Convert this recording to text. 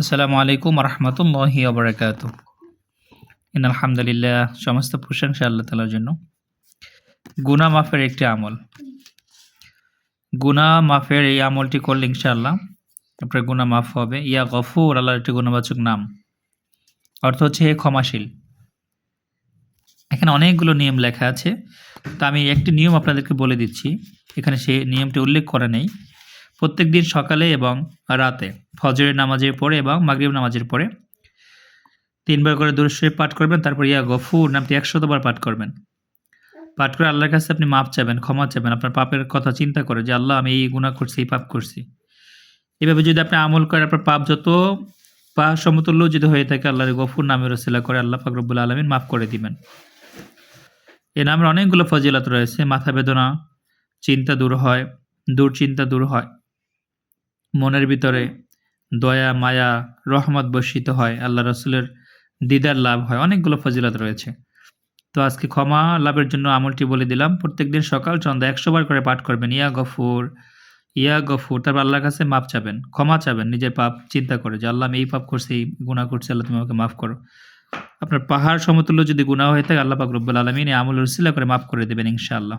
আসসালামু আলাইকুম রহমতুল্লাহি আবরাকাত আলহামদুলিল্লাহ সমস্ত প্রশংসা আল্লাহ তালার জন্য। গুনা মাফের একটি আমল। গুনা মাফের এই আমলটি করলে ইনশাআল্লাহ আপনার গুনা মাফ হবে। ইয়া গফুর, আল্লাহর একটি গুণবাচক নাম। অর্থ হচ্ছে হে ক্ষমাশীল। এখানে অনেকগুলো নিয়ম লেখা আছে। তো আমি একটি নিয়ম আপনাদেরকে বলে দিচ্ছি। এখানে সে নিয়মটি উল্লেখ করা নেই। প্রত্যেক দিন সকালে এবং রাতে, ফজরের নামাজের পরে এবং মাগরিব নামাজের পরে। তিনবার করে দুরুশ্বরী পাঠ করবেন, তারপর ইয়া গফুর নামটি একশতবার পাঠ করবেন। পাঠ করে আল্লাহর কাছে আপনি মাপ চাবেন ক্ষমা চাবেন আপনার পাপের কথা চিন্তা করে যে, আল্লাহ, আমি এই গুণা করছি, এই পাপ করছি। এভাবে যদি আপনি আমল করেন, আপনার পাপ যত পা সমতুল্য যদি হয়ে থাকে, আল্লাহর গফুর নামের রসিলা করে আল্লাহ ফাকরবুল আলমিন মাফ করে দিবেন। এ নামের অনেকগুলো ফজিলত রয়েছে। মাথা বেদনা, চিন্তা দূর হয় দুশ্চিন্তা দূর হয়। মনের ভিতরে দয়া, মায়া, রহমত বর্ষিত হয়, আল্লাহ রসুলের দিদার লাভ হয়, অনেকগুলো ফজিলত রয়েছে। তো আজকে ক্ষমা লাভের জন্য আমলটি বলে দিলাম। প্রত্যেকদিন সকাল সন্ধ্যা একশো বার করে পাঠ করবেন, ইয়া গফুর ইয়া গফুর, তারপর আল্লাহর কাছে মাপ চাবেন, ক্ষমা চাবেন, নিজের পাপ চিন্তা করে, যে আল্লাহ আমি এই পাপ করছি, এই গুণা করছি, আল্লাহ তুমি আমাকে মাফ করো। আপনার পাহাড় সমতুল্য যদি গুণা হয়ে থাকে, আল্লাহ পাক রব্বুল আলমিন আমল রসিলা করে মাফ করে দেবেন ইনশাআল্লাহ।